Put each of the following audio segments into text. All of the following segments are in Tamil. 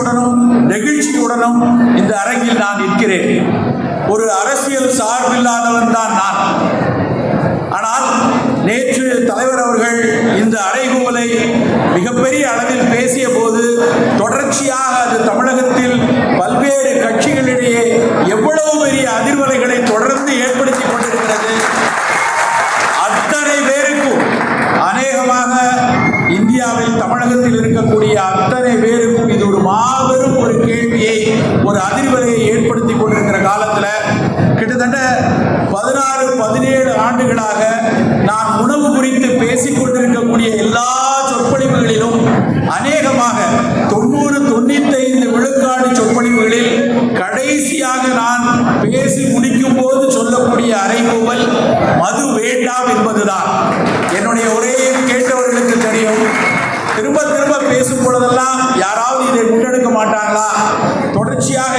மகிழ்ச்சியுடனும் நெகிழ்ச்சியுடனும் இந்த அரங்கில் நான் நிற்கிறேன். ஒரு அரசியல் சார்பில்லாதவன் தான் நான். ஆனால் நேற்று தலைவர் அவர்கள் இந்த அறைகூவலை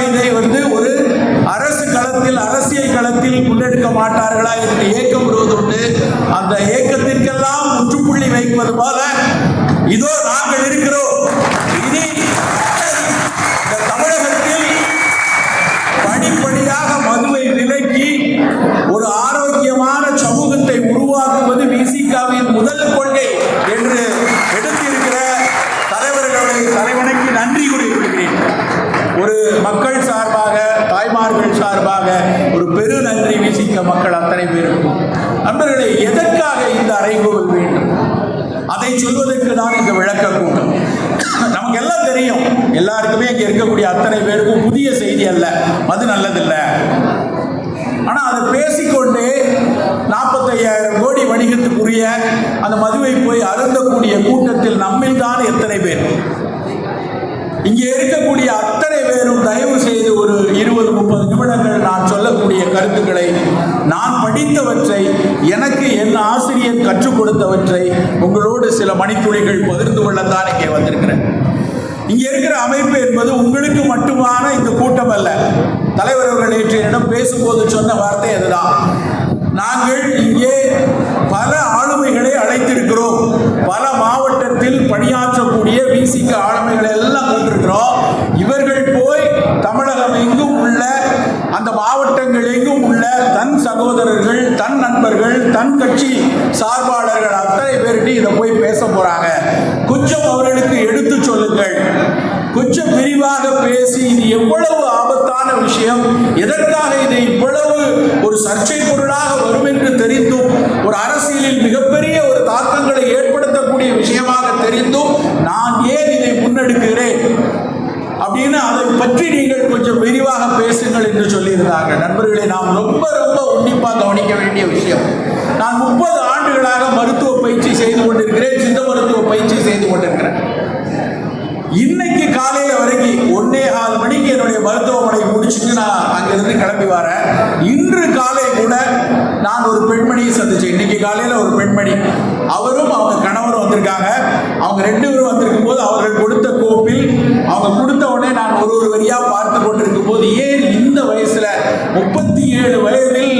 இதை வந்து ஒரு அரசு களத்தில் அரசியல் களத்தில் முன்னெடுக்க மாட்டார்களா என்று ஏக்கம் வருவதுண்டு அந்த ஏக்கத்திற்கெல்லாம் முற்றுப்புள்ளி வைப்பது போல இதோ நாங்கள் இருக்கிறோம். மக்கள் சார்பாக தாய்மார்கள் சார்பாக ஒரு பெரு நன்றி வீசிக்க மக்கள் அத்தனை பேருக்கும். நண்பர்களே எதற்காக இந்த அறைகூவல் வேண்டும்? அதை சொல்வதற்கு தான் இந்த விளக்க கூட்டம். நமக்கு எல்லாம் தெரியும் எல்லாருக்குமே இங்கே இருக்கக்கூடிய அத்தனை பேருக்கும் புதிய செய்தி அல்ல. அது நல்லதில்லை. நான் கருத்துக்களை நான் படித்தவற்றை எனக்கு என் ஆசிரியர் கற்றுக் கொடுத்தவற்றை உங்களோடு சில மணித்துளிகள் பகிர்ந்து கொள்ளத்தான் இங்கே வந்திருக்கிறேன். இங்கே இருக்கிற அமைப்பு என்பது உங்களுக்கு மட்டுமான இந்த கூட்டம் அல்ல. தலைவர் அவர்கள் நேற்று என்னிடம் பேசும்போது சொன்ன வார்த்தை அதுதான். நாங்கள் இங்கே பல ஆளுமைகளை அழைத்திருக்கிறோம். பல மாவட்டத்தில் பணியாற்றக்கூடிய விசிக ஆளுமைகளை எல்லாம் கொண்டிருக்கிறோம். இவர்கள் போய் தமிழகம் எங்கும் உள்ள அந்த மாவட்டங்கள் எங்கும் உள்ள தன் சகோதரர்கள் தன் நண்பர்கள் தன் கட்சி சார்பாளர்கள் அத்தனை பேர்கிட்ட இதை போய் பேச போறாங்க. குச்சம் அவர்களுக்கு எடுத்து சொல்லுங்கள். கொஞ்சம் விரிவாக பேசி இது எவ்வளவு ஆபத்தான விஷயம். எதற்காக இது இவ்வளவு ஒரு சர்ச்சை பொருளாக வரும் என்று தெரிந்தும் ஒரு அரசியலில் மிகப்பெரிய ஒரு தாக்கங்களை ஏற்படுத்தக்கூடிய விஷயமாக தெரிந்தும் நான் ஏன் இதை முன்னெடுக்கிறேன்? அப்படின்னு அதை பற்றி நீங்கள் கொஞ்சம் என்று சொல்லியிருந்தாங்க நண்பர்களை நாம் ரொம்ப ரொம்ப உன்னிப்பாக கவனிக்க வேண்டிய விஷயம். நான் முப்பது ஆண்டுகளாக மருத்துவ பயிற்சி செய்து கொண்டிருக்கிறேன் சித்த மருத்துவ பயிற்சி செய்து கொண்டிருக்கிறேன். இன்னைக்கு காலையில வரைக்கும் ஒன்னே கால் மணிக்கு என்னுடைய மருத்துவமனை முடிச்சுட்டு நான் அங்கிருந்து கிளம்பி வரேன். இன்று காலை கூட நான் ஒரு பெண்மணியை சந்திச்சேன். இன்னைக்கு காலையில் ஒரு பெண்மணி. அவரும் அவங்க கணவரும் வந்திருக்காங்க. அவங்க ரெண்டு பேரும் வந்திருக்கும் போது அவர்கள் கொடுத்த கோப்பில் அவங்க கொடுத்த உடனே நான் ஒரு ஒரு வரியாக பார்த்து கொண்டிருக்கும் போது ஏன் இந்த வயசில் முப்பத்தி ஏழு வயதில்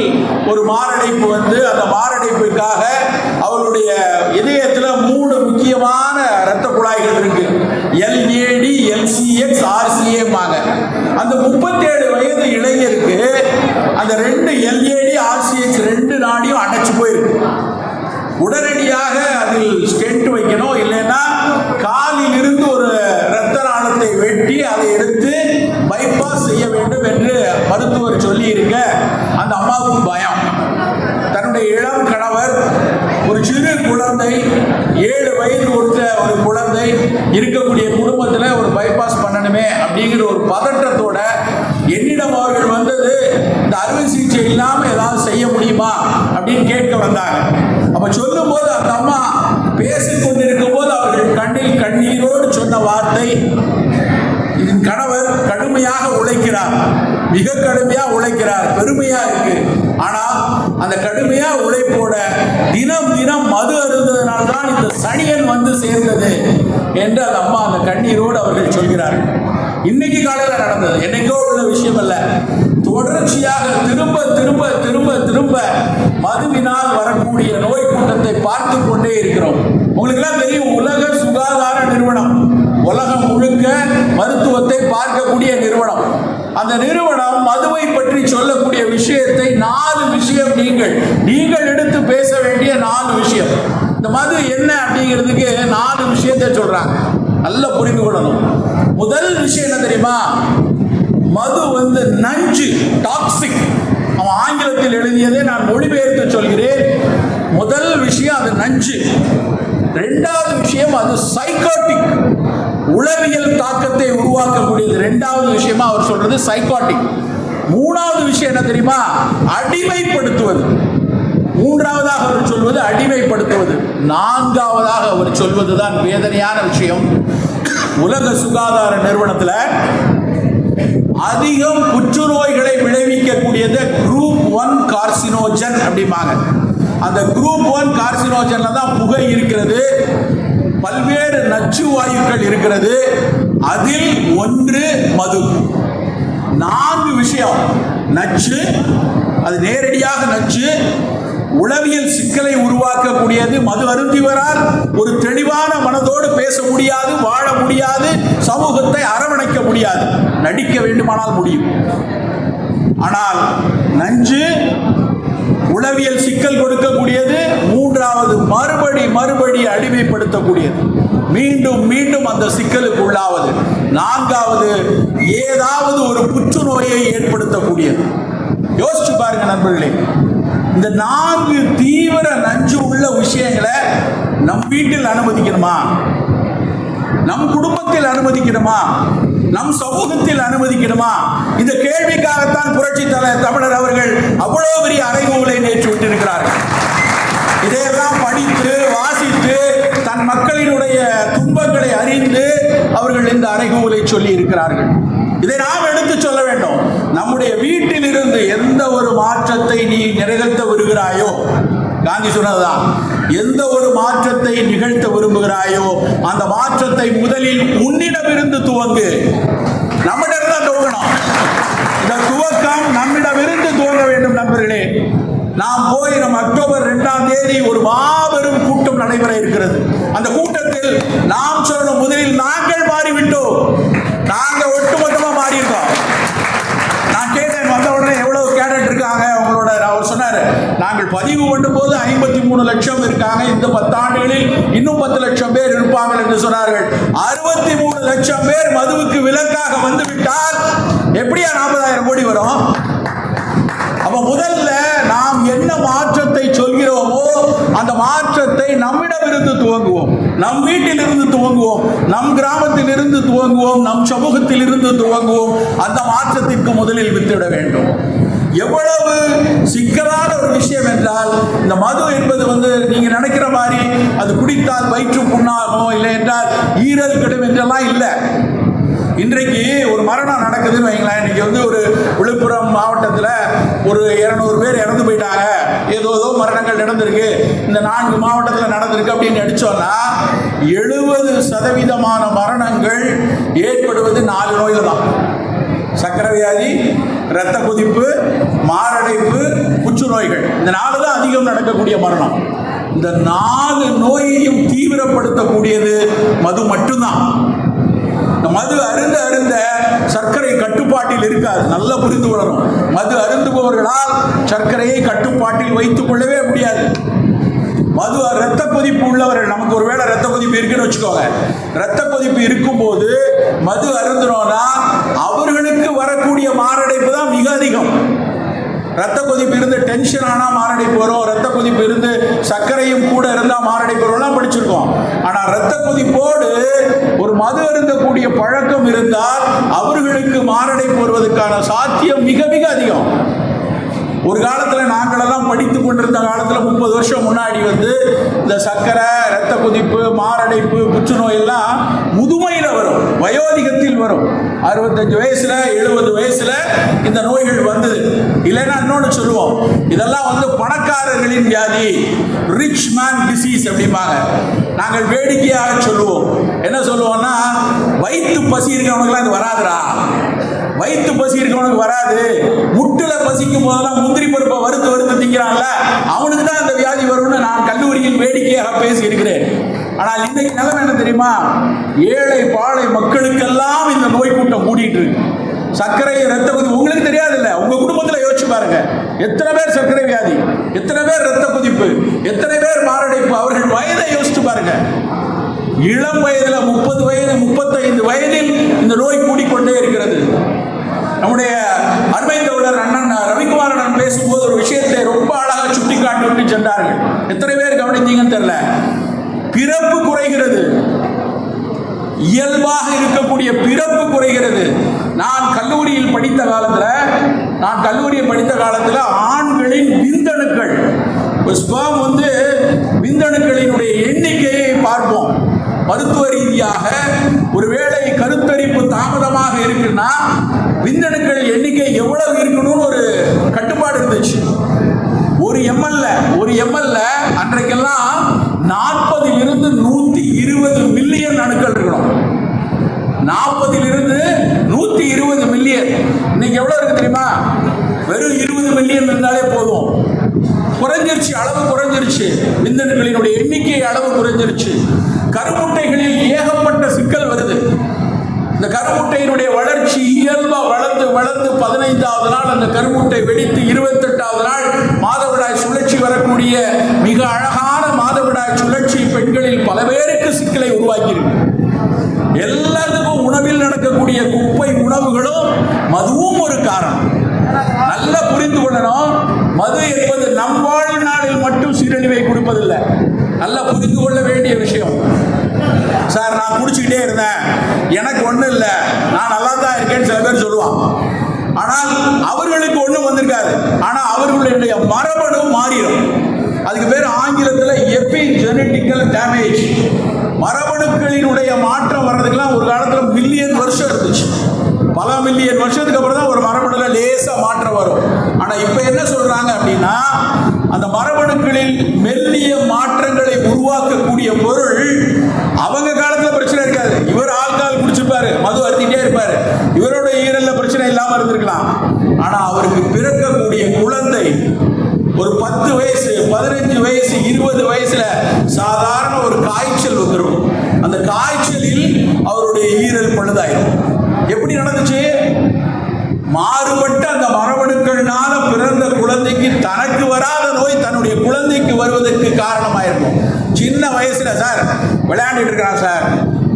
ஒரு மாரடைப்பு வந்து அந்த மாரடைப்புக்காக அவருடைய இதயத்தில் மூணு முக்கியமான இரத்த குழாய்கள் இருக்கு? அப்ப சொல்லும் போது அந்த அம்மா பேசிக் கொண்டிருக்கும் போது அவர்கள் கண்ணில் கண்ணீரோடு சொன்ன வார்த்தை என் கணவர் கடுமையாக உழைக்கிறார் மிக கடுமையா உழைக்கிறார் பெருமையா இருக்கு. ஆனா அந்த கடுமையா உழைப்போட தினம் தினம் மது அருந்ததுனால தான் இந்த சனியன் வந்து சேர்ந்தது என்று அந்த அம்மா அந்த கண்ணீரோடு அவர்கள் சொல்கிறார்கள். இன்னைக்கு காலையில் நடந்தது. என்னைக்கோ உள்ள விஷயம் அல்ல தொடர்ச்சியாக திரும்ப திரும்ப திரும்ப திரும்ப மதுவினால் வரக்கூடிய நோய் கூட்டத்தை பார்த்து கொண்டே இருக்கிறோம். உங்களுக்கு எல்லாம் தெரியும் உலக சுகாதார நிறுவனம். உலகம் முழுக்க மருத்துவத்தை பார்க்கக்கூடிய நிறுவனம். அந்த நிறுவனம் மதுவை பற்றி சொல்லக்கூடிய விஷயத்தை நாலு விஷயம் நீங்கள் நீங்கள் எடுத்து பேச வேண்டிய நாலு விஷயம். இந்த மது என்ன அப்படிங்கிறதுக்கு நாலு விஷயத்தை சொல்றாங்க. நல்லா புரிந்து கொள்ளணும். முதல் விஷயம் என்ன தெரியுமா? மது வந்து நஞ்சு டாக்ஸிக் அவன் ஆங்கிலத்தில் எழுதியதை நான் மொழிபெயர்த்து சொல்கிறேன். முதல் விஷயம் அது நஞ்சு. ரெண்டாவது விஷயம் அது சைக்காட்டிக் உளவியல் தாக்கத்தை உருவாக்கக்கூடியது. ரெண்டாவது விஷயமா அவர் சொல்றது சைக்காட்டிக் மூணாவது விஷயம் என்ன தெரியுமா? அடிமைப்படுத்துவது. மூன்றாவதாக அவர் சொல்வது அடிமைப்படுத்துவது. நான்காவதாக அவர் சொல்வது தான் வேதனையான விஷயம். உலக சுகாதார நிறுவனத்தில் அதிகம் புற்றுநோய்களை விளைவிக்கக்கூடியது குரூப் ஒன் கார்சினோஜன் அப்படிம்பாங்க. அந்த குரூப் ஒன் கார்சினோஜன்ல தான் புகை இருக்கிறது பல்வேறு நச்சு வாயுக்கள் இருக்கிறது அதில் ஒன்று மது. நான்கு விஷயம் நச்சு அது நேரடியாக நச்சு உளவியல் சிக்கலை உருவாக்கக்கூடியது. மது அருந்திவரால் ஒரு தெளிவான மனதோடு பேச முடியாது வாழ முடியாது சமூகத்தை அரவணைக்க முடியாது. நடிக்க வேண்டுமானால் முடியும். ஆனால் நஞ்சு உளவியல் சிக்கல் கொடுக்கக்கூடியது மூன்றாவது மறுபடி மறுபடி அடிமைப்படுத்தக்கூடியது. மீண்டும் மீண்டும் அந்த சிக்கலுக்கு உள்ளாவது. நான்காவது ஏதாவது ஒரு புற்றுநோயை ஏற்படுத்தக்கூடியது. யோசிச்சு பாருங்க நண்பர்களே. இந்த நான்கு தீவிர நஞ்சு உள்ள விஷயங்களை நம் வீட்டில் அனுமதிக்கணுமா? நம் குடும்பத்தில் அனுமதிக்கணுமா? நம் சமூகத்தில் அனுமதிக்கணுமா? இந்த கேள்விக்காகத்தான் புரட்சி தலைவர் தமிழர் அவர்கள் அவ்வளவு பெரிய அறைகூலை நேற்று விட்டிருக்கிறார்கள். இதையெல்லாம் படித்து வாசித்து தன் மக்களினுடைய துன்பங்களை அறிந்து அவர்கள் இந்த அறைகூலை சொல்லி இருக்கிறார்கள் இதை நாம் எடுத்து சொல்ல வேண்டும். நம்முடைய வீட்டில் இருந்து எந்த ஒரு மாற்றத்தை நீ நிறைவேற்ற வருகிறாயோ காந்தி சொன்னதுதான் எந்த ஒரு மாற்றத்தை நிகழ்த்த விரும்புகிறாயோ அந்த மாற்றத்தை முதலில் உன்னிடமிருந்து துவங்கு. நம்மிடம் தான் துவங்கணும். இந்த துவக்கம் நம்மிடமிருந்து துவங்க வேண்டும் நண்பர்களே. நாம் போய் நம்ம அக்டோபர் ரெண்டாம் தேதி ஒரு மாபெரும் கூட்டம் நடைபெற இருக்கிறது. அந்த கூட்டத்தில் நாம் சொல்லணும் முதலில் நாங்கள் மாறிவிட்டோம் நாங்க ஒட்டுமொத்தமா மாறி இருக்கோம் நான் கேட்டேன் வந்த உடனே எவ்வளவு கேடட் இருக்காங்க உங்களோட அவர் சொன்னாரு நாங்கள் பதிவு பண்ணும் போது ஐம்பத்தி மூணு லட்சம் இருக்காங்க. இந்த பத்தாண்டுகளில் இன்னும் பத்து லட்சம் பேர் இருப்பாங்க என்று சொன்னார்கள். அறுபத்தி மூணு லட்சம் பேர் மதுவுக்கு விலக்காக வந்து விட்டால் எப்படியா நாற்பதாயிரம் கோடி வரும்? அப்ப முதல்ல நாம் என்ன மாற்றத்தை சொல்கிறோமோ அந்த மாற்றத்தை நம்மிடமிருந்து துவங்குவோம். நம் வீட்டில் இருந்து துவங்குவோம். நம் கிராமத்தில் இருந்து துவங்குவோம். நம் சமூகத்தில் இருந்து துவங்குவோம். அந்த மாற்றத்திற்கு முதலில் வித்திட வேண்டும். எவ்வளவு சிக்கலான ஒரு விஷயம் என்றால் இந்த மது என்பது வந்து நீங்க நினைக்கிற மாதிரி அது குடித்தால் வயிற்று புண்ணாகும் இல்லை என்றால் ஈரல் கெடும் என்றெல்லாம் இல்லை. இன்றைக்கு ஒரு மரணம் நடக்குதுன்னு வைங்களேன். இன்னைக்கு வந்து ஒரு விழுப்புரம் மாவட்டத்தில் ஒரு இரநூறு பேர் இறந்து போயிட்டாங்க. ஏதோ ஏதோ மரணங்கள் நடந்திருக்கு. இந்த நான்கு மாவட்டத்தில் நடந்திருக்கு அப்படின்னு அடிச்சோம்னா எழுபது சதவீதமான மரணங்கள் ஏற்படுவது நாலு நோயில் தான். சக்கரவியாதி இரத்த கொதிப்பு மாரடைப்பு புற்றுநோய்கள். இந்த நாலு தான் அதிகம் நடக்கக்கூடிய மரணம். இந்த நாலு நோயையும் தீவிரப்படுத்தக்கூடியது மது மட்டும்தான். இந்த மது அருந்த அருந்த சர்க்கரை கட்டுப்பாட்டில் இருக்காது. நல்லா புரிந்து கொள்ளணும். மது அருந்துபவர்களால் சர்க்கரையை கட்டுப்பாட்டில் வைத்துக் கொள்ளவே முடியாது. மது ரத்த கொதிப்பு உள்ளவர்கள் நமக்கு ஒருவேளை ரத்த கொதிப்பு இருக்குன்னு வச்சுக்கோங்க. ரத்த கொதிப்பு இருக்கும்போது மது அருந்தினோம்னா அவர்களுக்கு வரக்கூடிய மாரடைப்பு தான் மிக அதிகம் ரத்த கொதிப்பு இருந்து டென்ஷன் ஆனால் மாரடைப்பு வரும். ரத்த கொதிப்பு இருந்து சர்க்கரையும் கூட இருந்தால் மாரடைப்பு வரும்லாம் படிச்சிருக்கோம். ஆனால் ரத்த கொதிப்போடு ஒரு மது அருந்தக்கூடிய பழக்கம் இருந்தால் அவர்களுக்கு மாரடைப்பு வருவதற்கான சாத்தியம் மிக மிக அதிகம். ஒரு காலத்தில் நாங்களெல்லாம் படித்து கொண்டிருந்த காலத்தில் முப்பது வருஷம் முன்னாடி வந்து இந்த சர்க்கரை ரத்த கொதிப்பு மாரடைப்பு புற்றுநோய் எல்லாம் முதுமையில் வரும் வயோதிகத்தில் வரும். அறுபத்தஞ்சு வயசுல எழுபது வயசுல இந்த நோய்கள் வந்தது. இல்லைன்னா இன்னொன்று சொல்லுவோம் இதெல்லாம் வந்து பணக்காரர்களின் வியாதி ரிச் மேன் டிசீஸ் அப்படிம்பாங்க. நாங்கள் வேடிக்கையாக சொல்லுவோம். என்ன சொல்லுவோம்னா வயிற்று பசி இருக்கிறவனுக்குலாம் இது வராதுரா வயிற்று பசி இருக்கவனுக்கு வராது. முட்டுல பசிக்கும் போதெல்லாம் முந்திரி பருப்பை வறுத்து வறுத்து திங்கிறான்ல. அவனுக்கு தான் அந்த வியாதி வரும்னு நான் கல்லூரியில் வேடிக்கையாக பேசி இருக்கிறேன் ஆனால் இன்னைக்கு நிலைமை என்ன தெரியுமா? ஏழை பாழை மக்களுக்கெல்லாம் இந்த நோய் கூட்டம் கூடிட்டு இருக்கு. சர்க்கரை ரத்த கொதிப்பு உங்களுக்கு தெரியாது இல்லை உங்க குடும்பத்தில் யோசிச்சு பாருங்க. எத்தனை பேர் சர்க்கரை வியாதி? எத்தனை பேர் ரத்த கொதிப்பு? எத்தனை பேர் மாரடைப்பு? அவர்கள் வயதை யோசிச்சு பாருங்க. இளம் வயதுல முப்பது வயது முப்பத்தைந்து வயதில் இந்த நோய் கூடிக்கொண்டே இருக்கிறது. நம்முடைய அருமை தோழர் அண்ணன் ரவிக்குமார் அண்ணன் பேசும்போது ஒரு விஷயத்தை ரொம்ப அழகாக சுட்டி காட்டி சென்றார்கள். எத்தனை பேர் கவனித்தீங்கன்னு தெரியல. பிறப்பு குறைகிறது. இயல்பாக இருக்கக்கூடிய பிறப்பு குறைகிறது. நான் கல்லூரியில் படித்த காலத்தில் நான் கல்லூரியில் படித்த காலத்தில் ஆண்களின் விந்தணுக்கள் ஸ்பேம் வந்து விந்தணுக்களினுடைய எண்ணிக்கையை பார்ப்போம். மருத்துவ ரீதியாக ஒருவேளை கருத்தரிப்பு தாமதமாக இருக்குன்னா மின்னணுக்கள் எண்ணிக்கை எவ்வளவு இருக்கணும்னு ஒரு கட்டுப்பாடு இருந்துச்சு. ஒரு எம்எல்ல ஒரு எம்எல்ல அன்றைக்கெல்லாம் நாற்பதில் இருந்து நூத்தி இருபது மில்லியன் அணுக்கள் இருக்கணும். நாற்பதில் இருந்து நூத்தி இருபது மில்லியன். இன்னைக்கு எவ்வளவு இருக்கு தெரியுமா? வெறும் இருபது மில்லியன் இருந்தாலே போதும். குறைஞ்சிருச்சு அளவு குறைஞ்சிருச்சு. விந்தணுக்களினுடைய எண்ணிக்கை அளவு குறைஞ்சிருச்சு. கருமுட்டைகளில் ஏகப்பட்ட சிக்கல் வருது. இந்த கருமுட்டையினுடைய வளர்ச்சி இயல்பா வளர்ந்து பதினைந்தாவது நாள் அந்த கருமுட்டை வெடித்து இருபத்தெட்டாவது நாள் மாதவிடாய் சுழற்சி வரக்கூடிய மிக அழகான மாதவிடாய் சுழற்சி பெண்களில் பல பேருக்கு சிக்கலை உருவாக்கியிருக்கு. எல்லாத்துக்கும் உணவில் நடக்கக்கூடிய குப்பை உணவுகளும் மதுவும் ஒரு காரணம். நல்லா புரிந்து கொள்ளணும். மது என்பது நம் வாழ்நாளில் மட்டும் சீரழிவை கொடுப்பதில்லை. நல்லா புரிந்து கொள்ள வேண்டிய விஷயம். சார் நான் குடிச்சுக்கிட்டே இருந்தேன். எனக்கு ஒன்றும் இல்லை. நல்லா தான் இருக்கேன்னு சில பேர் சொல்லுவான் ஆனால் அவர்களுக்கு ஒன்றும் வந்திருக்காது. ஆனால் அவர்களுடைய மரபணு மாறிடும். அதுக்கு பேர் ஆங்கிலத்தில் எபி ஜெனட்டிக்கல் டேமேஜ் மரபணுக்களினுடைய மாற்றம் வர்றதுக்கெல்லாம் ஒரு காலத்தில் மில்லியன் வருஷம் இருந்துச்சு. பல மில்லியன் வருஷத்துக்கு அப்புறம் தான் ஒரு மரபணுல லேசாக மாற்றம் வரும். ஆனால் இப்போ என்ன சொல்கிறாங்க அப்படின்னா அந்த மரபணுக்களில் மெல்லிய மாற்றம் அவருக்கு பிறக்கக்கூடிய குழந்தை. ஒரு பத்து வயசு பதினஞ்சு வயசு இருபது வயசுல சாதாரண ஒரு காய்ச்சல் வந்துடும் அந்த காய்ச்சலில் அவருடைய ஈரல் பழுதாயிரும். எப்படி நடந்துச்சு? மாறுபட்ட அந்த மரபணுக்கள்னால பிறந்த குழந்தைக்கு தனக்கு வராத நோய் தன்னுடைய குழந்தைக்கு வருவதற்கு காரணமாயிருக்கும். சின்ன வயசுல சார் விளையாண்டுட்டு இருக்கிறான் சார்.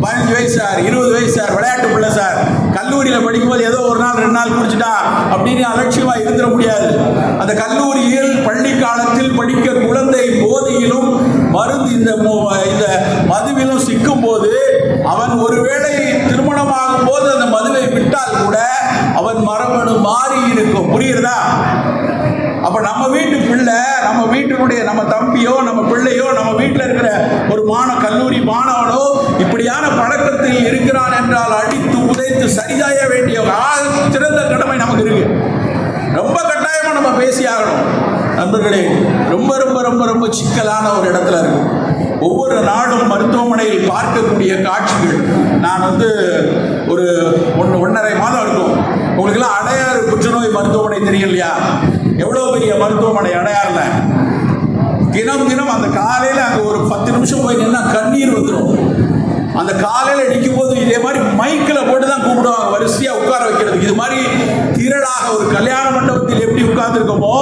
பதினஞ்சு வயசு சார் இருபது வயசு சார் விளையாட்டு பிள்ளை சார். கல்லூரியில் படிக்கும்போது ஏதோ ஒரு நாள் ரெண்டு நாள் குடிச்சிட்டா அப்படின்னு அலட்சியமாக இருந்துட முடியாது. அந்த கல்லூரியில் பள்ளி காலத்தில் படிக்க குழந்தை போதையிலும் மருந்து இந்த இந்த மதுவிலும் சிக்கும் போது அவன் ஒருவேளை திருமணமாகும் போது அந்த மதுவை விட்டால் கூட அவன் மரபணு மாறி இருக்கும். புரியுறதா ஆகணும். நண்பர்களே ரொம்ப ரொம்ப ரொம்ப ரொம்ப சிக்கலான ஒரு இடத்துல இருக்கும் ஒவ்வொரு நாடும் மருத்துவமனையில் பார்க்கக்கூடிய காட்சிகள். நான் வந்து ஒரு ஒன்று ஒன்றரை மாதம் இருக்கும். உங்களுக்கெல்லாம் அடையாறு புற்றுநோய் மருத்துவமனை தெரியும் இல்லையா? எவ்வளோ பெரிய மருத்துவமனை அடையாறுல? தினம் தினம் அந்த காலையில் அங்கே ஒரு பத்து நிமிஷம் போய் நின்னா கண்ணீர் வந்துடும் அந்த காலையில் நிற்கும் போது இதே மாதிரி மைக்கில் போட்டு தான் கூப்பிடுவாங்க. வரிசையாக உட்கார வைக்கிறதுக்கு இது மாதிரி திரளாக ஒரு கல்யாண மண்டபத்தில் எப்படி உட்கார்ந்துருக்கோமோ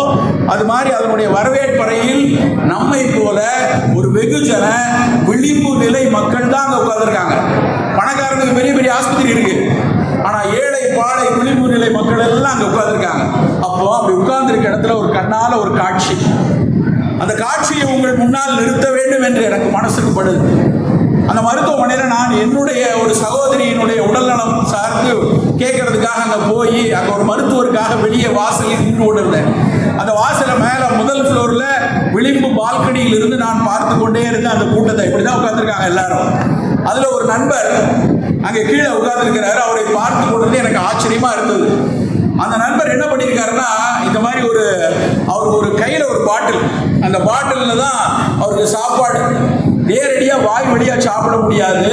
அது மாதிரி அதனுடைய வரவேற்பறையில் நம்மை போல ஒரு வெகுஜன விளிம்பு நிலை மக்கள் தான் அங்கே உட்கார்ந்துருக்காங்க. பணக்காரனுக்கு பெரிய பெரிய ஆஸ்பத்திரி இருக்கு. ஆனா ஏழை பாழை விளிம்பு நிலை மக்கள் எல்லாம் அங்க உட்கார்ந்துருக்காங்க. அப்போ அப்படி உட்கார்ந்துருக்க இடத்துல ஒரு கண்ணால ஒரு காட்சி. அந்த காட்சியை உங்கள் முன்னால் நிறுத்த வேண்டும் என்று எனக்கு மனசுக்கு படுது. அந்த மருத்துவமனையில் நான் என்னுடைய ஒரு சகோதரியினுடைய உடல்நலம் சார்ந்து கேட்கறதுக்காக அங்கே போய் அங்கே ஒரு மருத்துவருக்காக வெளியே வாசலில் நின்று கொண்டிருந்தேன் வாசலை மேலே முதல் ஃப்ளோரில் விளிம்பு பால்கனியில் இருந்து நான் பார்த்து கொண்டே இருந்தேன் அந்த கூட்டத்தை இப்படி தான் உட்காந்துருக்காங்க எல்லாரும். அதில் ஒரு நண்பர் அங்கே கீழே உட்கார்ந்துருக்கிறாரு. அவரை பார்த்து கொண்டு எனக்கு ஆச்சரியமா இருந்தது. அந்த நண்பர் என்ன பண்ணியிருக்காருன்னா இந்த மாதிரி ஒரு அவர் ஒரு கையில் ஒரு பாட்டில். அந்த பாட்டிலில் தான் அவருக்கு சாப்பாடு. நேரடியாக வாய் வழியாக சாப்பிட முடியாது.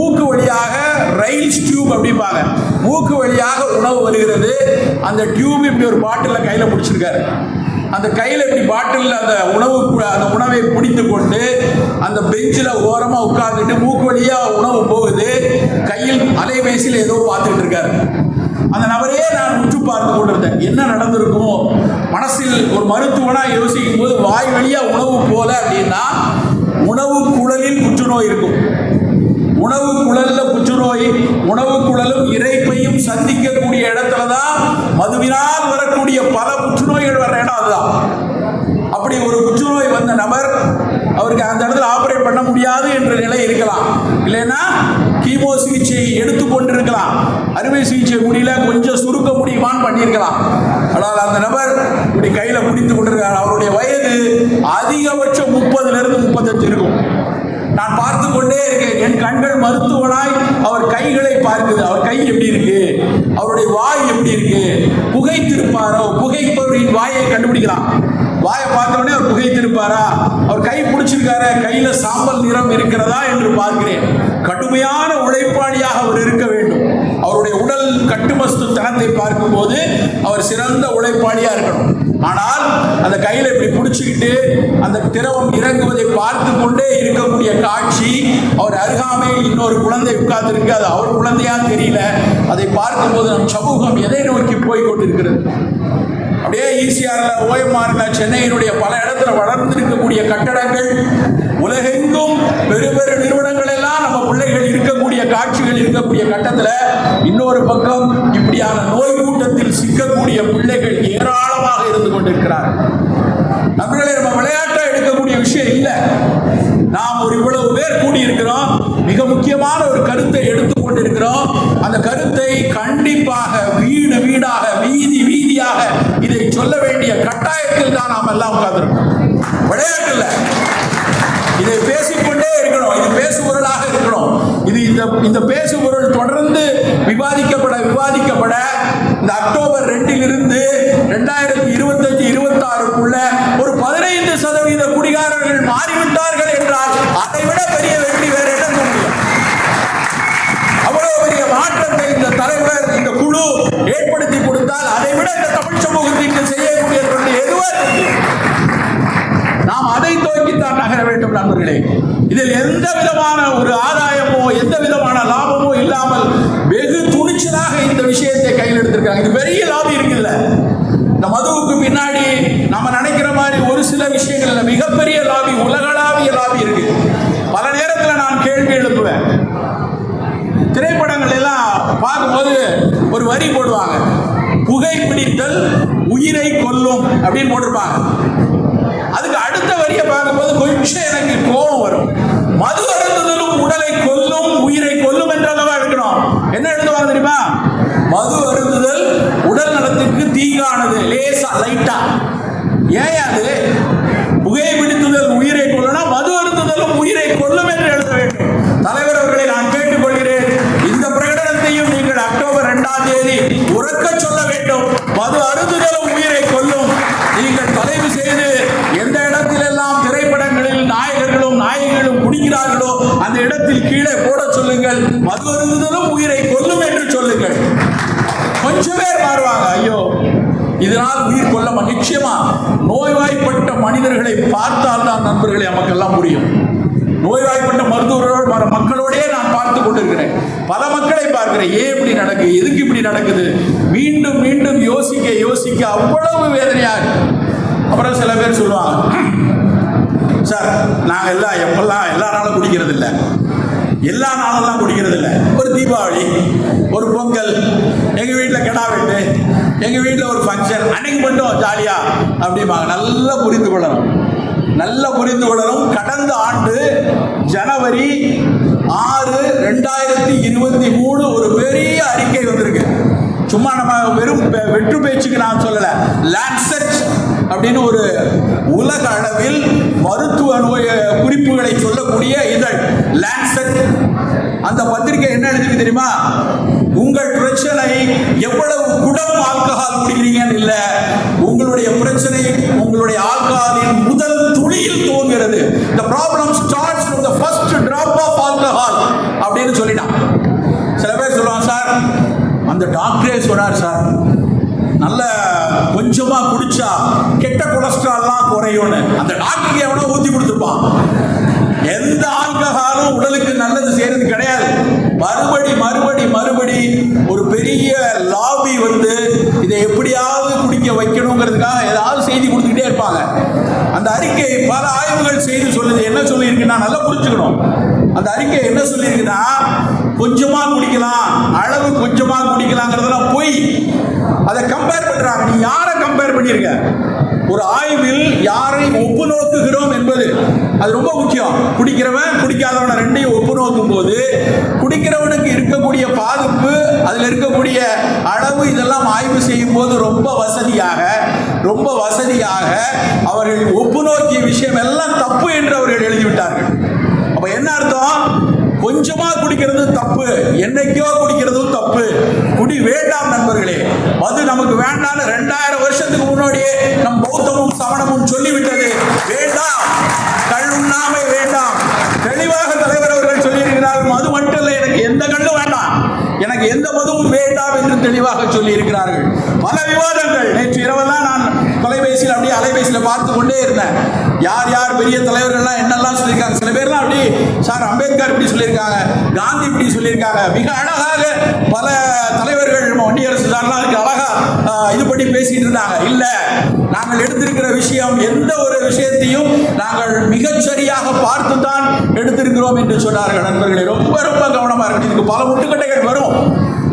மூக்கு வழியாக ரைல்ஸ் டியூப் அப்படிம்பாங்க. மூக்கு வழியாக உணவு வருகிறது. அந்த டியூப் இப்படி ஒரு பாட்டிலில் கையில் பிடிச்சிருக்காரு. அந்த கையில் இப்படி பாட்டிலில் அந்த உணவு அந்த உணவை பிடித்து கொண்டு அந்த பெஞ்சில் ஓரமாக உட்கார்ந்துட்டு மூக்கு வழியாக உணவு போகுது. கையில் அலைபேசியில் ஏதோ பார்த்துக்கிட்டு இருக்காரு. அந்த நபரையே நான் உற்று பார்த்து கொண்டிருந்தேன். என்ன நடந்திருக்குமோ? மனசில் ஒரு மருத்துவனா யோசிக்கும் போது வாய் வழியா உணவு போல அப்படின்னா உணவு குழலில் புற்றுநோய் இருக்கும். உணவு குழல்ல புற்றுநோய் உணவு குழலும் இறைப்பையும் சந்திக்கக்கூடிய இடத்துல தான் மதுவினால் வரக்கூடிய பல புற்றுநோய்கள் வர இடம் அதுதான். அப்படி ஒரு புற்றுநோய் வந்த நபர் அவருக்கு அந்த இடத்துல ஆபரேட் பண்ண முடியாது என்ற நிலை இருக்கலாம். இல்லைன்னா கீமோ சிகிச்சை எடுத்து கொண்டிருக்கலாம். அறுவை சிகிச்சை முடியல கொஞ்சம் சுருக்க முடியுமான்னு பண்ணியிருக்கலாம். ஆனால் அந்த நபர் இப்படி கையில் பிடித்து கொண்டிருக்கார் அவருடைய வயது அதிகபட்சம் முப்பதுல இருந்து முப்பத்தஞ்சு இருக்கும் நான் பார்த்து கொண்டே இருக்கேன் என் கண்கள் மருத்துவனாய் அவர் கைகளை பார்க்குது. அவர் கை எப்படி இருக்கு? அவருடைய வாய் எப்படி இருக்கு? புகைத்திருப்பாரோ? புகைப்பவரின் வாயை கண்டுபிடிக்கலாம். வாயை பார்த்தவொடனே அவர் புகைத்திருப்பாரா? அவர் கை பிடிச்சிருக்காரு? கையில சாம்பல் நிறம் இருக்கிறதா என்று பார்க்கிறேன். கடுமையான உழைப்பாளியாக அவர் இருக்க வேண்டும். அவருடைய உடல் கட்டுமஸ்து தனத்தை பார்க்கும்போது அவர் சிறந்த உழைப்பாளியா இருக்கணும். ஆனால் அந்த கையில இப்படி பிடிச்சிக்கிட்டு அந்த திரவம் இறங்குவதை பார்த்து கொண்டே இருக்கக்கூடிய காட்சி அவர் அருகாமையில் இன்னொரு குழந்தை உட்கார்ந்திருக்கு. அது அவர் குழந்தையா தெரியல. அதை பார்க்கும்போது நம் சமூகம் எதை நோக்கி போய் கொண்டிருக்கிறது? அப்படியே ஈசிஆர்ல ஓஎம்ஆர்ல சென்னையினுடைய பல இடத்துல வளர்ந்திருக்கக்கூடிய கட்டடங்கள் உலகெங்கும் பெரு பெரு நிறுவனங்கள் எல்லாம் நம்ம பிள்ளைகள் இருக்கக்கூடிய காட்சிகள் இருக்கக்கூடிய கட்டத்தில் இன்னொரு பக்கம் இப்படியான நோய் கூட்டத்தில் சிக்கக்கூடிய பிள்ளைகள் ஏராளமாக இருந்து கொண்டிருக்கிறார். நம்மளே நம்ம விளையாட்டை எடுக்கக்கூடிய விஷயம் இல்லை. நாம் ஒரு இவ்வளவு பேர் கூடியிருக்கிறோம். மிக முக்கியமான ஒரு கருத்தை எடுத்துக் கொண்டிருக்கிறோம். அந்த கருத்தை கண்டிப்பாக வீடு வீடாக வீதி வீதியாக இதை சொல்ல வேண்டிய கட்டாயத்தில் தான் நாம் எல்லாம் உட்கார்ந்துருக்கோம். விளையாட்டு இதை பேசிக்கொண்டே இருக்கணும். இது பேசுபொருளாக இருக்கணும். இது இந்த இந்த பேசுபொருள் தொடர்ந்து விவாதிக்கப்பட விவாதிக்கப்பட இந்த அக்டோபர் ரெண்டிலிருந்து ரெண்டாயிரத்தி இருபத்தஞ்சு இருபத்தி ஆறுக்குள்ள ஒரு பதினைந்து சதவீத குடிகாரர்கள் மாறிவிட்டார்கள் என்றால் அதை விட பெரிய வெற்றி வேற என்ன முடியும்? அவ்வளவு பெரிய மாற்றத்தை இந்த தலைவர் இந்த குழு ஏற்படுத்தி கொடுத்தால் அதை விட இந்த தமிழ் சமூகத்திற்கு செய்யக்கூடிய தொண்டு எதுவாக நாம் அதை தோக்கித்தான் நகர வேண்டும் நண்பர்களே. இதில் எந்த விதமான ஒரு ஆதாயமோ எந்த கையில் இது பெரிய லாபி இருக்குல்ல. இந்த மதுவுக்கு பின்னாடி நம்ம நினைக்கிற மாதிரி ஒரு சில விஷயங்கள்ல மிகப்பெரிய லாபி உலகளாவிய லாபி இருக்கு. பல நேரத்தில் நான் கேள்வி எழுப்புவேன். திரைப்படங்கள் எல்லாம் பார்க்கும்போது ஒரு வரி போடுவாங்க. புகைப்பிடித்தல் உயிரை கொல்லும் அப்படின்னு போட்டிருப்பாங்க. அதுக்கு அடுத்த வரியை பார்க்கும்போது கொஞ்சம் எனக்கு கோபம் வரும். மது அருந்துதலும் உடலை கொல்லும் உயிரை கொல்லும் என்றல்லவா இருக்கணும் என்ன எழுதுவாங்க தெரியுமா மது அருந்துதல் உடல் நலத்துக்கு தீங்கானது. லேசா லைட்டா ஏன் அது? புகைப்பிடித்துதல் உயிரை கொள்ளனா மது அருந்துதலும் உயிரை கொல்லும் என்று எழுத வேண்டும். தலைவர் அவர்களை நான் கேட்டுக்கொள்கிறேன். இந்த பிரகடனத்தையும் நீங்கள் அக்டோபர் இரண்டாம் தேதி உறக்க சொல்ல வேண்டும். மது அருந்துதலும் உயிரை கொல்லும். நீங்கள் தலைவு செய்து எந்த இடத்திலெல்லாம் திரைப்படங்களில் நாயகர்களும் நாயகிகளும் குடிக்கிறார்களோ அந்த இடத்தில் கீழே போட சொல்லுங்கள். மது அருந்துதலும் உயிரை கொல்லும் என்று சொல்லுங்கள். கொஞ்சம் பேர் மாறுவாங்க. ஐயோ. இதனால் உயிர் கொள்ள நிச்சயமா நோய்வாய்ப்பட்ட மனிதர்களை பார்த்தால் தான் நண்பர்களை நமக்கெல்லாம் புரியும். நோய்வாய்ப்பட்ட மருத்துவர்களோடு வர மக்களோடே நான் பார்த்து கொண்டிருக்கிறேன். பல மக்களை பார்க்கிறேன். ஏன் இப்படி நடக்குது எதுக்கு இப்படி நடக்குது? மீண்டும் மீண்டும் யோசிக்க யோசிக்க அவ்வளவு வேதனையாக அப்புறம் சில பேர் சொல்லுவாங்க சார் நாங்கள் எல்லாம் எப்பெல்லாம் எல்லா நாளும் குடிக்கிறது இல்லை எல்லா நாளெல்லாம் குடிக்கிறது இல்லை ஒரு தீபாவளி ஒரு பொங்கல் எங்கள் வீட்டில் கிடா வெட்டு எங்கள் வீட்டில் ஒரு ஃபங்க்ஷன் அன்னைக்கு மட்டும் ஜாலியா அப்படிம்பாங்க. நல்லா புரிந்து கொள்ளணும். நல்லா புரிந்து கொள்ளணும். கடந்த ஆண்டு ஜனவரி ஆறு ரெண்டாயிரத்தி இருபத்தி மூணு ஒரு பெரிய அறிக்கை வந்திருக்கு. சும்மா நம்ம வெறும் வெற்று பேச்சுக்கு நான் சொல்லலை. லான்செட் அப்படின்னு ஒரு உலக அளவில் மருத்துவ நோய் அந்த பத்திரிகை என்ன எழுதிருக்கு தெரியுமா? உங்கள் பிரச்சனை எவ்வளவு குடம் ஆல்கஹால் குடிக்கிறீங்கன்னு இல்ல. உங்களுடைய பிரச்சனை உங்களுடைய ஆல்கஹாலின் முதல் துளியில் தோங்குகிறது இந்த problem starts from the first drop of alcohol அப்படின்னு சொல்லிட்டான். சில பேர் சொல்கிறான் சார் அந்த டாக்டரே சொன்னார் சார் நல்ல கொஞ்சமா குடிச்சா கெட்ட கொலஸ்ட்ரால்லாம் குறையும்னு. அந்த டாக்டருக்கு எவனோ ஊத்தி கொடுத்துருப்பான். ஆல்கஹாலும் உடலுக்கு நல்லது செய்யறது கிடையாது. மறுபடி மறுபடி மறுபடி ஒரு பெரிய லாபி வந்து இதை எப்படியாவது குடிக்க வைக்கணுங்கிறதுக்காக ஏதாவது செய்தி கொடுத்துக்கிட்டே இருப்பாங்க. அந்த அறிக்கை பல ஆய்வுகள் செய்து சொல்லுது. என்ன சொல்லியிருக்குன்னா நல்லா புரிஞ்சுக்கணும். அந்த அறிக்கை என்ன சொல்லியிருக்குன்னா கொஞ்சமா குடிக்கலாம் அளவு கொஞ்சமா குடிக்கலாங்கிறதெல்லாம் போய் அதை கம்பேர் பண்றாங்க. நீ யாரை கம்பேர் பண்ணிருக்க ஒரு ஆய்வில் யாரை ஒப்பு நோக்குகிறோம் என்பது அது ரொம்ப முக்கியம். குடிக்கிறவன் குடிக்காதவனை ரெண்டையும் ஒப்பு நோக்கும் போது குடிக்கிறவனுக்கு இருக்கக்கூடிய பாதிப்பு அதில் இருக்கக்கூடிய அளவு இதெல்லாம் ஆய்வு செய்யும் போது ரொம்ப வசதியாக ரொம்ப வசதியாக அவர்கள் ஒப்பு நோக்கிய விஷயம் எல்லாம் தப்பு என்று அவர்கள் எழுதிவிட்டார்கள். அப்ப என்ன அர்த்தம்? கொஞ்சமா குடிக்கிறது தப்பு. என்னைக்கோ குடிக்கிறதும் தப்பு. குடி வேண்டாம் நண்பர்களே. மது நமக்கு வேண்டாம்னு ரெண்டாயிரம் வருஷத்துக்கு முன்னாடியே நம் பௌத்தமும் சமணமும் சொல்லிவிட்டது. வேண்டாம். கண்ணுண்ணாமை வேண்டாம். தெளிவாக தலைவர் அவர்கள் சொல்லியிருக்கிறார்கள் மது மட்டும் இல்லை எனக்கு எந்த கண்ணும் வேண்டாம். எனக்கு எந்த மதுவும் வேண்டாம் என்று தெளிவாக சொல்லி இருக்கிறார்கள் பல விவாதங்கள் நேற்று இரவெல்லாம் நான் தொலைபேசியில் அப்படியே அலைபேசியில் பார்த்து கொண்டே இருந்தேன். யார் யார் பெரிய தலைவர்கள்லாம் என்னெல்லாம் சொல்லியிருக்காங்க? சில பேர்லாம் அப்படி சார் அம்பேத்கர் இப்படி சொல்லியிருக்காங்க காந்தி இப்படி சொல்லியிருக்காங்க. மிக அழகாக பல தலைவர்கள் நம்ம வண்டியரசு சார்லாம் அதுக்கு அழகாக இது பண்ணி பேசிட்டு இருந்தாங்க. இல்லை நாங்கள் எடுத்திருக்கிற விஷயம் எந்த ஒரு விஷயத்தையும் நாங்கள் மிகச்சரியாக பார்த்து தான் எடுத்திருக்கிறோம் என்று சொன்னார்கள் நண்பர்களே. ரொம்ப ரொம்ப கவனமாக இருக்கணும். இதுக்கு பல முட்டுக்கட்டைகள் வரும்.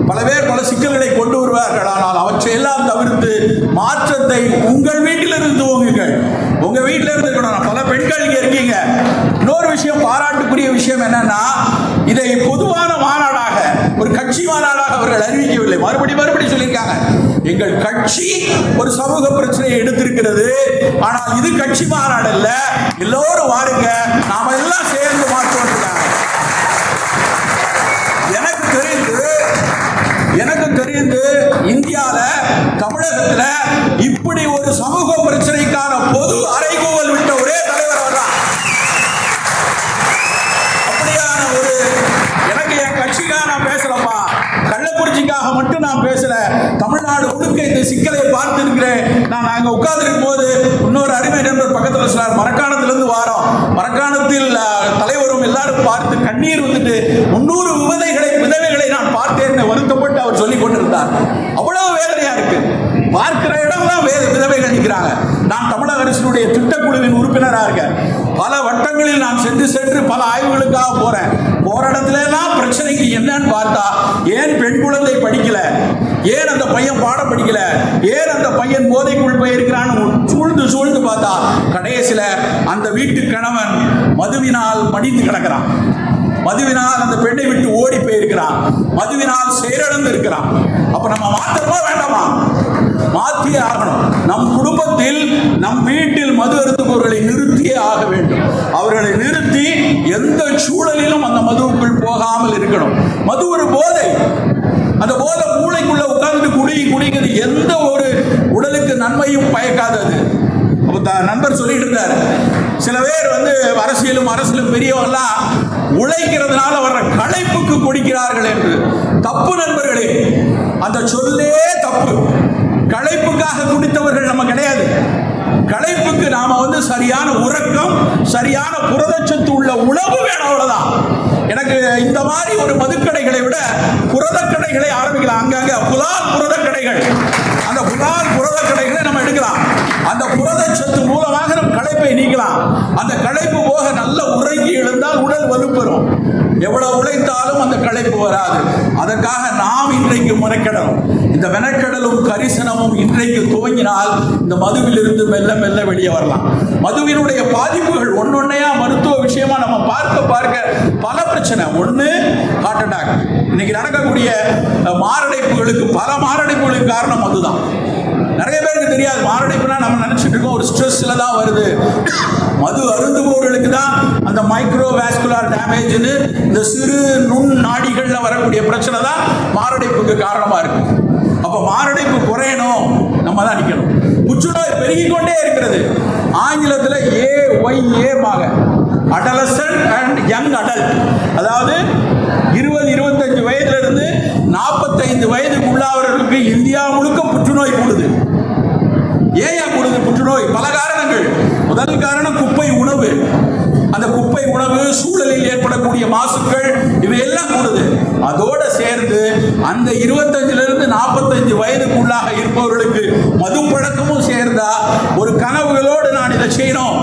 பல பேர் பல சிக்கல்களை கொண்டு வருவார்கள். ஆனால் அவற்றை எல்லாம் தவிர்த்து மாற்றத்தை உங்கள் வீட்டிலிருந்து துவங்குங்கள். உங்க வீட்டில இருந்து இருக்கணும் பல பெண்கள் இங்க இருக்கீங்க. இன்னொரு விஷயம் பாராட்டுக்குரிய விஷயம் என்னன்னா இதை பொதுவான மாநாடாக ஒரு கட்சி மாநாடாக அவர்கள் அறிவிக்கவில்லை. மறுபடி மறுபடி சொல்லியிருக்காங்க. எங்கள் கட்சி ஒரு சமூக பிரச்சனையை எடுத்திருக்கிறது. ஆனால் இது கட்சி மாநாடு அல்ல. எல்லோரும் வாருங்க. நாம எல்லாம் சேர்ந்து மாற்றோம் தெரிந்து எனக்கு தெரிந்து இந்தியால தமிழகத்துல இப்படி ஒரு சமூக பிரச்சனைக்கான பொது அறைகூவல் விட்ட ஒரே தலைவர் அவர்தான். அப்படியான ஒரு எனக்கு என் கட்சிக்காக நான் பேசலப்பா. கள்ளக்குறிச்சிக்காக மட்டும் நான் பேசல. தமிழ்நாடு முழுக்க இந்த சிக்கலை பார்த்திருக்கிறேன். நான் அங்க உட்கார்ந்துருக்கும் போது இன்னொரு அருமை நண்பர் பக்கத்தில் சொன்னார் மரக்காணத்துல இருந்து வாரம். மரக்காணத்தில் தலைவரும் எல்லாரும் பார்த்து கண்ணீர் வந்துட்டு முன்னூறு விவதைகளை விதவைகளை நான் பார்த்தேன் வருத்தப்பட்டு அவர் சொல்லிக் கொண்டிருந்தார். அவ்வளவு வேதனையா இருக்கு. பார்க்கிற இடம் தான் விதவைகள் நிற்கிறாங்க. நான் தமிழக அரசினுடைய திட்டக்குழுவின் உறுப்பினராக இருக்கேன். பல வட்டங்களில் நான் சென்று சென்று பல ஆய்வுகளுக்காக போறேன். போற இடத்துல எல்லாம் பிரச்சனைக்கு என்னன்னு பார்த்தா ஏன் பெண் குழந்தை படிக்கல? ஏன் அந்த பையன் பாடம் படிக்கல? ஏன் அந்த பையன் போதைக்குள் போயிருக்கிறான்னு சூழ்ந்து சூழ்ந்து பார்த்தா கடைசியில அந்த வீட்டு கணவன் மதுவினால் மடிந்து கிடக்கிறான். மதுவினால் அந்த பெண்ணை விட்டு ஓடி போயிருக்கிறான். மதுவினால் செயலிழந்து இருக்கிறான் அப்ப நம்ம மாத்திரமா வேண்டாமா? மாற்றியே ஆகணும். நம் குடும்பத்தில் நம் வீட்டில் மது அருத்துபவர்களை நிறுத்தியே ஆக வேண்டும். அவர்களை நிறுத்தி எந்த சூழலிலும் அந்த மதுவுக்குள் போகாமல் இருக்கணும். மது ஒரு போதை. அந்த போதை மூளைக்குள்ள உட்கார்ந்து குடி குடிக்கிறது எந்த ஒரு உடலுக்கு நன்மையும் பயக்காதது. த- நண்பர் சொல்லிட்டு இருந்தார். சில பேர் வந்து அரசியலும் அரசியலும் பெரியவங்களாம் உழைக்கிறதுனால வர்ற களைப்புக்கு குடிக்கிறார்கள் என்று. தப்பு நண்பர்களே அந்த சொல்லே தப்பு. களைப்புக்காக குடித்தவர்கள் நம்ம கிடையாது. களைப்புக்கு நாம வந்து சரியான உறக்கம் சரியான புரதச்சத்து உள்ள உணவு வேணும் அவ்வளவுதான். எனக்கு இந்த மாதிரி ஒரு மதுக்கடைகளை விட புரதக் கடைகளை ஆரம்பிக்கலாம். அங்கங்க புலால் புரதக் கடைகள் அந்த புலால் புரதக் கடைகளை நம்ம எடுக்கலாம். அந்த புரதச்சத்து மூலமாக நம் களைப்பை நீக்கலாம். அந்த களைப்பு போக நல்ல உரை தூங்கி எழுந்தால் உடல் வலுப்பெறும். எவ்வளவு உழைத்தாலும் அந்த களைப்பு வராது. அதற்காக நாம் இன்றைக்கு முறைக்கிடணும். இந்த மெனக்கடலும் கரிசனமும் இன்றைக்கு துவங்கினால் இந்த மதுவிலிருந்து மெல்ல மெல்ல வெளியே வரலாம். மதுவினுடைய பாதிப்புகள் ஒன்னொன்னையா மருத்துவ விஷயமா நம்ம பார்க்க பார்க்க பல பிரச்சனை. ஒன்று ஹார்ட் அட்டாக் இன்னைக்கு நடக்கக்கூடிய மாரடைப்புகளுக்கு பல மாரடைப்புகளுக்கு காரணம் அதுதான். நிறைய பேருக்கு தெரியாது. மாரடைப்புனா நம்ம நினைச்சிட்டு இருக்கோம். ஒரு ஸ்ட்ரெஸ்ல தான் வருது. மது அருந்துபவர்களுக்கு தான் அந்த மைக்ரோ வாஸ்குலார் டேமேஜ்னு இந்த சிறு நுண் நாடிகள்ல வரக்கூடிய பிரச்சனை தான் மாரடைப்புக்கு காரணமா இருக்கு. அப்ப மாரடைப்பு குறையணும். நம்ம தான் நிக்கணும். புற்றுநோய் பெருகிக்கொண்டே இருக்கிறது. ஆங்கிலத்தில் ஏ ஒய் ஏ ஏமாக அடலசன் அண்ட் யங் அடல்ட் அதாவது இருபது இருபத்தஞ்சு வயதுல இருந்து வயதுக்கு உள்ளவர்களுக்கு இந்தியா முழுக்க புற்றுநோய் கூடுது. ஏன் ஏன் கூடுது புற்றுநோய்? பல காரணங்கள். முதல் காரணம் குப்பை உணவு. அந்த குப்பை உணவு சூழலில் ஏற்படக்கூடிய மாசுக்கள் இவையெல்லாம் கூடுது. அதோட சேர்ந்து அந்த இருபத்தஞ்சுல இருந்து நாற்பத்தஞ்சு வயதுக்குள்ளாக இருப்பவர்களுக்கு மது பழக்கமும் சேர்ந்தா ஒரு கனவுகளோடு நான் இதை செய்யணும்.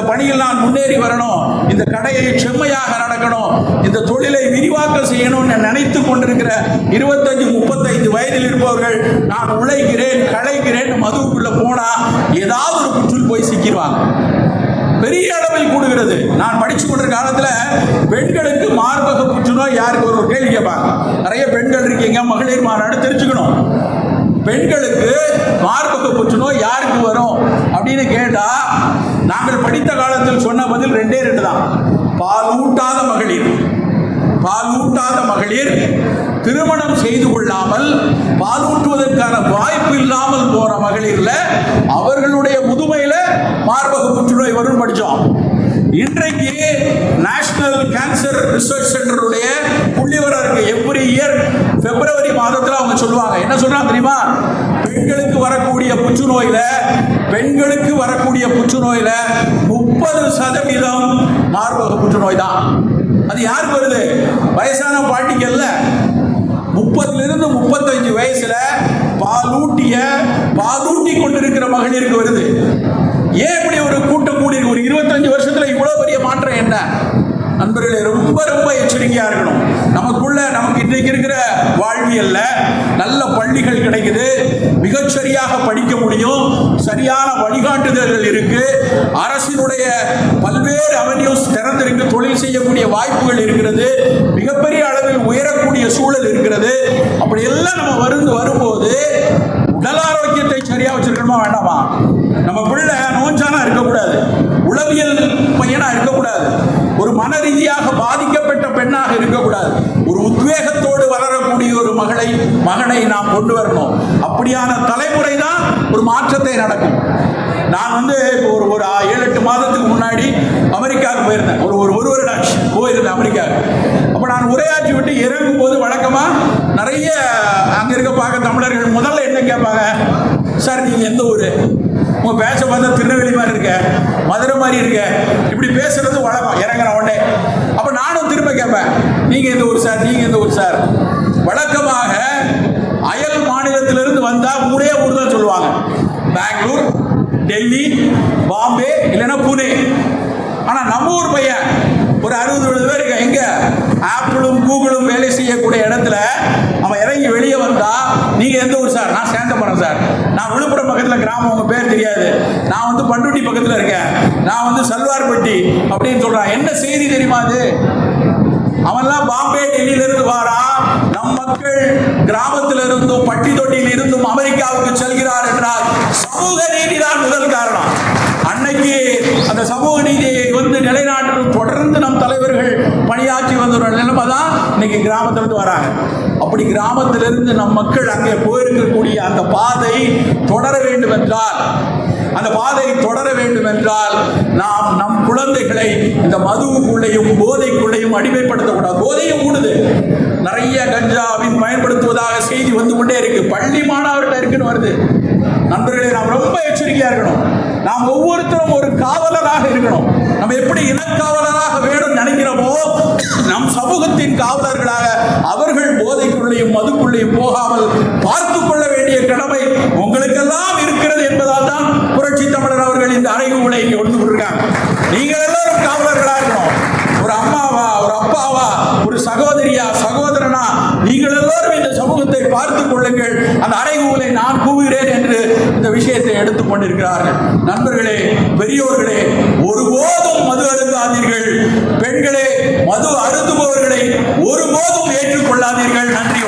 இந்த பணியில் நான் முன்னேறி வரணும். இந்த கடையை செம்மையாக நடக்கணும். இந்த தொழிலை விரிவாக்கம் செய்யணும்னு நினைத்து கொண்டிருக்கிற இருபத்தஞ்சு முப்பத்தைந்து வயதில் இருப்பவர்கள் நான் உழைக்கிறேன் களைக்கிறேன் மதுவுக்குள்ள போனா ஏதாவது ஒரு குற்றில் போய் சிக்கிடுவாங்க. பெரிய அளவில் கூடுகிறது. நான் படிச்சு கொண்டிருக்க காலத்துல பெண்களுக்கு மார்பக புற்றுநோய் யாருக்கு ஒரு கேள்வி கேட்பாங்க. நிறைய பெண்கள் இருக்கீங்க மகளிர் மாநாடு தெரிஞ்சுக்கணும். பெண்களுக்கு மார்பக புற்றுநோய் யாருக்கு வரும் அப்படின்னு கேட்டா நாங்கள் படித்த காலத்தில் சொன்ன பதில் ரெண்டே ரெண்டு தான். பாலூட்டாத மகளிர். பாலூட்டாத மகளிர் திருமணம் செய்து கொள்ளாமல் பாலூட்டுவதற்கான வாய்ப்பு இல்லாமல் போற மகளிர்ல அவர்களுடைய முதுமையில மார்பக புற்றுநோய் வரும் படிச்சோம். இன்றைக்கு நேஷனல் கேன்சர் ரிசர்ச் சென்டருடைய புள்ளிவரம் இருக்கு எவ்ரி இயர் பிப்ரவரி மாதத்தில் அவங்க சொல்லுவாங்க. என்ன சொல்றாங்க தெரியுமா? பெண்களுக்கு வரக்கூடிய புற்றுநோயில பெண்களுக்கு வரக்கூடிய புற்றுநோயில முப்பது சதவீதம் மார்பக புற்றுநோய் தான் அது யாருக்கு வருது? வயசான பாட்டிக்கு அல்ல முப்பதுலேருந்து முப்பத்தஞ்சு வயசுல பாலூட்டிய பாலூட்டி கொண்டிருக்கிற மகளிருக்கு வருது. ஏன் இப்படி ஒரு கூட்டம் கூடி ஒரு இருபத்தஞ்சு வருஷத்துல இவ்வளவு பெரிய மாற்றம் என்ன? நண்பர்களே ரொம்ப ரொம்ப எச்சரிக்கையா இருக்கணும். நமக்குள்ள நமக்கு இன்றைக்கு இருக்கிற வாழ்வியல்ல நல்ல பள்ளிகள் கிடைக்குது. மிகச்சரியாக படிக்க முடியும். சரியான வழிகாட்டுதல்கள் இருக்கு. அரசினுடைய பல்வேறு அவென்யூஸ் திறந்திருக்கு. தொழில் செய்யக்கூடிய வாய்ப்புகள் இருக்கிறது. மிகப்பெரிய அளவில் உயரக்கூடிய சூழல் இருக்கிறது. அப்படி எல்லாம் நம்ம வருந்து வரும்போது உடல் ஆரோக்கியத்தை சரியா வச்சிருக்கணுமா வேண்டாமா? நம்ம பிள்ளை நோஞ்சானா இருக்கக்கூடாது. உளவியல் பையனா இருக்கக்கூடாது. ஒரு மன ரீதியாக பாதிக்கப்பட்ட பெண்ணாக இருக்கக்கூடாது. ஒரு உத்வேகத்தோடு வளரக்கூடிய ஒரு மகளை மகனை நாம் கொண்டு வரணும். அப்படியான தலைமுறை தான் ஒரு மாற்றத்தை நடக்கும். நான் வந்து ஒரு ஒரு ஏழு எட்டு மாதத்துக்கு முன்னாடி அமெரிக்காவுக்கு போயிருந்தேன். ஒரு ஒரு ஒரு வருட போயிருந்தேன் அமெரிக்காவுக்கு. அப்போ நான் உரையாற்றி விட்டு இறங்கும் போது வழக்கமாக நிறைய அங்கே இருக்க பார்க்க தமிழர்கள் முதல்ல என்ன கேட்பாங்க? சார் நீங்கள் எந்த ஊர்? உங்கள் பேச பார்த்தா திருநெல்வேலி மாதிரி இருக்க மதுரை மாதிரி இருக்க. இப்படி பேசுறது வழக்கம். இறங்குற உடனே. அப்போ நானும் திரும்ப கேட்பேன் நீங்கள் எந்த ஊர் சார் நீங்கள் எந்த ஊர் சார் வழக்கமாக அயல் மாநிலத்திலிருந்து வந்தால் மூணே ஊர் தான் சொல்லுவாங்க. பெங்களூர் டெல்லி பாம்பே இல்லைன்னா புனே. ஆனால் நம்ம ஊர் பையன் ஒரு அறுபது எழுபது பேர் இருக்க எங்கே? ஆப்பிளும் கூகுளும் வேலை செய்யக்கூடிய இடத்துல அவன் இறங்கி வெளியே வந்தா நீங்க எந்த ஊர் சார்? நான் சேந்தபுரம் சார். நான் விழுப்புரம் பக்கத்துல கிராமம் உங்க பேர் தெரியாது. நான் வந்து பண்டுட்டி பக்கத்துல இருக்கேன். நான் வந்து சல்வார்பட்டி அப்படின்னு சொல்றான். என்ன செய்தி தெரியுமா அது? அவன்லாம் பாம்பே டெல்லியில இருந்து நம் மக்கள் கிராமத்தில் இருந்தும் பட்டி தொட்டியில் இருந்தும் அமெரிக்காவுக்கு செல்கிறார் என்றால் சமூக நீதி தான் முதல் காரணம். அன்னைக்கு அந்த சமூக நீதியை வந்து நிலைநாட்டு தொடர்ந்து நம் தலைவர்கள் பணியாற்றி வந்த ஒரு நிலைமை தான் அன்னைக்கு கிராமத்திலிருந்து வராங்க. அப்படி கிராமத்திலிருந்து நம் மக்கள் அங்கே போயிருக்கக்கூடிய அந்த பாதை தொடர வேண்டும் என்றால் அந்த பாதை தொடர வேண்டும் என்றால் நாம் நம் குழந்தைகளை இந்த மதுவுக்குள்ளேயும் போதைக்குள்ளேயும் அடிமைப்படுத்தக்கூடாது. போதையும் கூடுது நிறைய கஞ்சாவின் பயன்படுத்துவதாக செய்தி வந்து கொண்டே இருக்கு. பள்ளி மாணவர்கிட்ட இருக்குன்னு வருது. நண்பர்களே நாம் ரொம்ப எச்சரிக்கையா இருக்கணும். நாம் ஒவ்வொருத்தரும் ஒரு காவலராக இருக்கணும். நம்ம எப்படி இனக்காவலராக வேணும் நினைக்கிறோமோ நம் சமூகத்தின் காவலர்களாக அவர்கள் போதைக்குள்ளேயும் மதுக்குள்ளேயும் போகாமல் பார்த்து கொள்ள வேண்டிய கடமை உங்களுக்கெல்லாம் இருக்கிறது என்பதால் தான் புரட்சி தமிழர் அவர்கள் இந்த அறைகூலை இங்கே கொண்டு கொடுக்காங்க நீங்கள் எல்லாரும் ஒரு சகோதரியா சகோதரனா நீங்கள் எல்லோரும் இந்த சமூகத்தை பார்த்து கொள்ளுங்கள். அந்த அறைகூலை நான் கூவுகிறேன் என்று இந்த விஷயத்தை எடுத்துக் கொண்டிருக்கிறார்கள். நண்பர்களே பெரியோர்களே ஒருபோதும் மது அருந்தாதீர்கள். பெண்களே மது அருந்துபவர்களை ஒருபோதும் ஏற்றுக்கொள்ளாதீர்கள். நன்றி.